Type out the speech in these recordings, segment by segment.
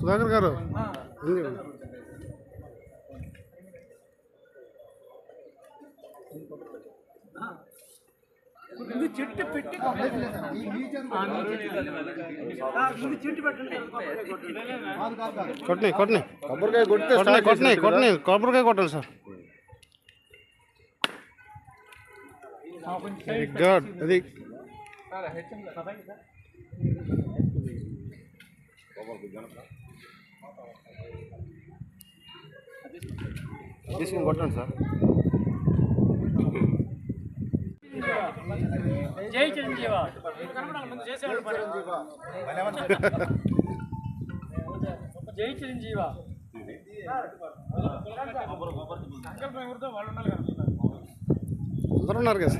సుధాకర్ గారు. ఇది చెట్టు పెట్టి ఇది చెట్టు పెట్టండి కొట్టినాయి కొట్టినాయి కొబ్బరికాయ కొడితే కొట్టినాయి కొట్టినాయి కొట్టినాయి కొబ్బరికాయ కొట్టాలి సార్. వెరీ గుడ్ అది తీసుకుని కొట్టండి సార్ జై చిరంజీవ ముందు చేసేవాడు పని. జై చిరంజీవ సంకల్పం ఎవరితో వాళ్ళు ఉండాలి కదా అందరూ ఉన్నారు కదా.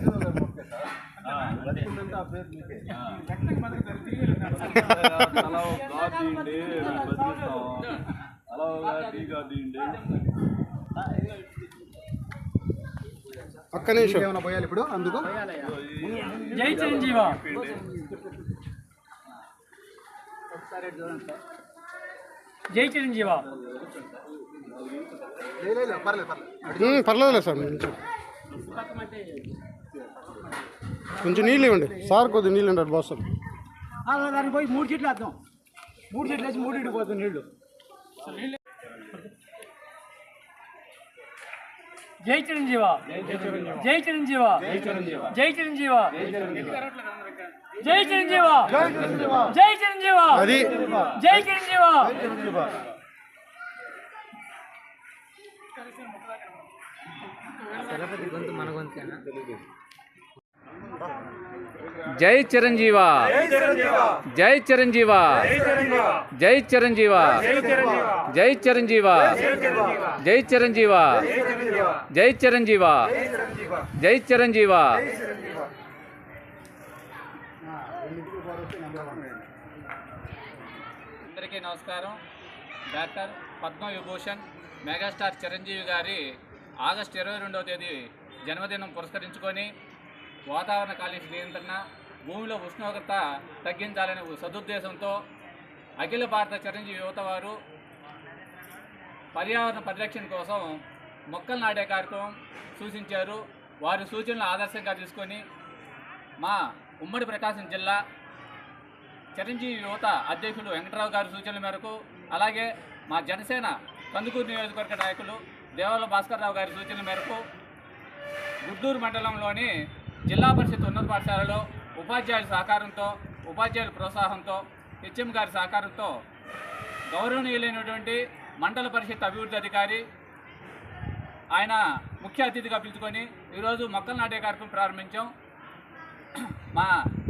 ఒక్క నిమిషం. ఏమైనా పోయాలి ఇప్పుడు అందుకు? జై చిరంజీవ. జై చిరంజీవ. పర్లేదు పర్లేదు. సార్ కొంచెం నీళ్ళు ఇవ్వండి. సార్ కొద్దిగా నీళ్ళు ఉంటారు బాస్ దానికి పోయి మూడు చెట్లు వేద్దాం. మూడు చెట్లు వేసి మూడు ఇటు పోతుంది నీళ్ళు జై చిరంజీవ. జై చిరంజీవ. జై చిరంజీవ. జై చిరంజీవ. జై చిరంజీవ. जय चिरंजीवा। जय चिरंजीवा। जय चरंजीवा। जय चिरंजीवा। जय चिरंजीवा। जय चिरंजीवा। जय चरंजीवा। अंदर नमस्कार डाक्टर पद्म विभूषण मेगास्टार चरंजीवी गारी ఆగస్టు ఇరవై రెండవ తేదీ జన్మదినం పురస్కరించుకొని వాతావరణ కాలుష్య నియంత్రణ భూమిలో ఉష్ణోగ్రత తగ్గించాలనే సదుద్దేశంతో అఖిల భారత చిరంజీవి యువత వారు పర్యావరణ పరిరక్షణ కోసం మొక్కలు నాటే కార్యక్రమం సూచించారు. వారి సూచనలు ఆదర్శంగా తీసుకొని మా ఉమ్మడి ప్రకాశం జిల్లా చిరంజీవి యువత అధ్యక్షుడు వెంకటరావు గారి సూచనల మేరకు అలాగే మా జనసేన కందుకూరు నియోజకవర్గ నాయకులు దేవాల భాస్కర్రావు గారి సూచనల మేరకు గుడ్డూరు మండలంలోని జిల్లా పరిషత్ ఉన్నత పాఠశాలలో ఉపాధ్యాయుల సహకారంతో ఉపాధ్యాయుల ప్రోత్సాహంతో హెచ్ఎం గారి సహకారంతో గౌరవనీయులైనటువంటి మండల పరిషత్ అభివృద్ధి అధికారి ఆయన ముఖ్య అతిథిగా పిలుచుకొని ఈరోజు మొక్కలు నాటే కార్యక్రమం ప్రారంభించాం. మా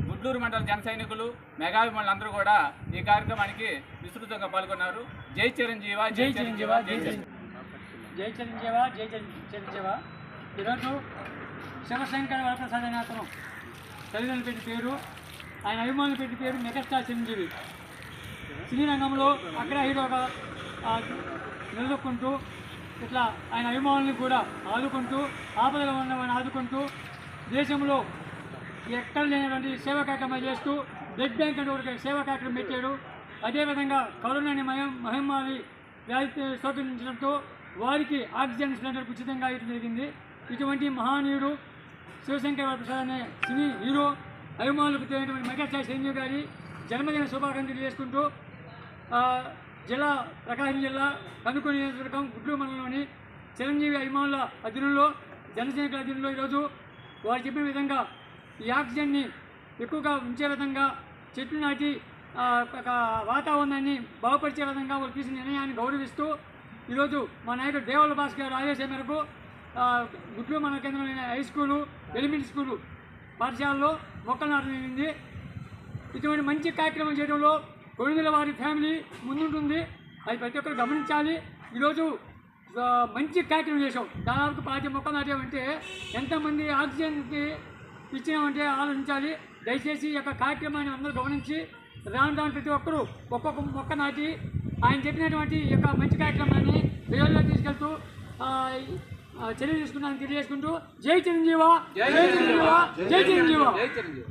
గుడ్లూరు మండల జన సైనికులు మెగాభిమానులు అందరూ కూడా ఈ కార్యక్రమానికి విస్తృతంగా పాల్గొన్నారు. జై చిరంజీవ జై చిరంజీవ జై చిరంజీవ. జై చిరంజీవ జై చిరం- ఈరోజు శివశంకర వరప్రసాద్ అనే అతను తల్లిదండ్రులు పెట్టి పేరు ఆయన అభిమానులు పెట్టి పేరు మెగాస్టార్ చిరంజీవి. సినీ రంగంలో అగ్ర హీరోగా నిలదొక్కుంటూ ఇట్లా ఆయన అభిమానుల్ని కూడా ఆదుకుంటూ ఆపదలో ఉన్నవాడిని ఆదుకుంటూ దేశంలో ఎక్కడ లేనటువంటి సేవా కార్యక్రమాలు చేస్తూ బ్లడ్ బ్యాంక్ అంటే ఒక సేవా కార్యక్రమం పెట్టాడు. అదేవిధంగా కరోనాని మహమ్మారి వ్యాధి సోకించడంతో వారికి ఆక్సిజన్ సిలిండర్ ఉచితంగా ఇవ్వడం జరిగింది. ఇటువంటి మహానీయుడు శివశంకర్ ప్రసాద్ అనే సినీ హీరో అభిమానులకు తెలియనటువంటి మెగాస్టార్ చిరంజీవి గారి జన్మదిన శుభాకాంక్షలు చేసుకుంటూ జిల్లా ప్రకాశం జిల్లా కనుకొని నియోజకవర్గం గుడ్లూరు మండలంలోని చిరంజీవి అభిమానుల అధీనంలో జనసైనికుల అధీనంలో ఈరోజు వారు చెప్పిన విధంగా ఈ ఆక్సిజన్ని ఎక్కువగా ఉంచే విధంగా చెట్లు నాటి ఒక వాతావరణాన్ని బాగుపరిచే విధంగా వాళ్ళు తీసిన నిర్ణయాన్ని గౌరవిస్తూ ఈరోజు మా నాయకుడు దేవాల భాస్కర్ గారు ఆదేశం మేరకు గుడ్లు మన కేంద్రమైన హై స్కూలు ఎలిమెంటరీ స్కూలు పాఠశాలలో మొక్కలు నాటింది. ఇటువంటి మంచి కార్యక్రమం చేయడంలో కొడుదల వారి ఫ్యామిలీ ముందుంటుంది. అది ప్రతి ఒక్కరు గమనించాలి. ఈరోజు మంచి కార్యక్రమం చేసాం దాదాపు పాతి మొక్కలు నాటామంటే ఎంతమంది ఆక్సిజన్కి ఇచ్చినామంటే ఆలోచించాలి. దయచేసి ఈ యొక్క కార్యక్రమాన్ని అందరూ గమనించి రాను రాను ప్రతి ఒక్కరూ ఒక్కొక్క మొక్క నాటి ఆయన చెప్పినటువంటి ఈ యొక్క మంచి కార్యక్రమాన్ని ప్రజల్లో తీసుకెళ్తూ చర్యలు తీసుకున్నాను తెలియజేసుకుంటూ జై చిరంజీవ జై చిరంజీవ జై చిరంజీవ. జై చిరంజీవి.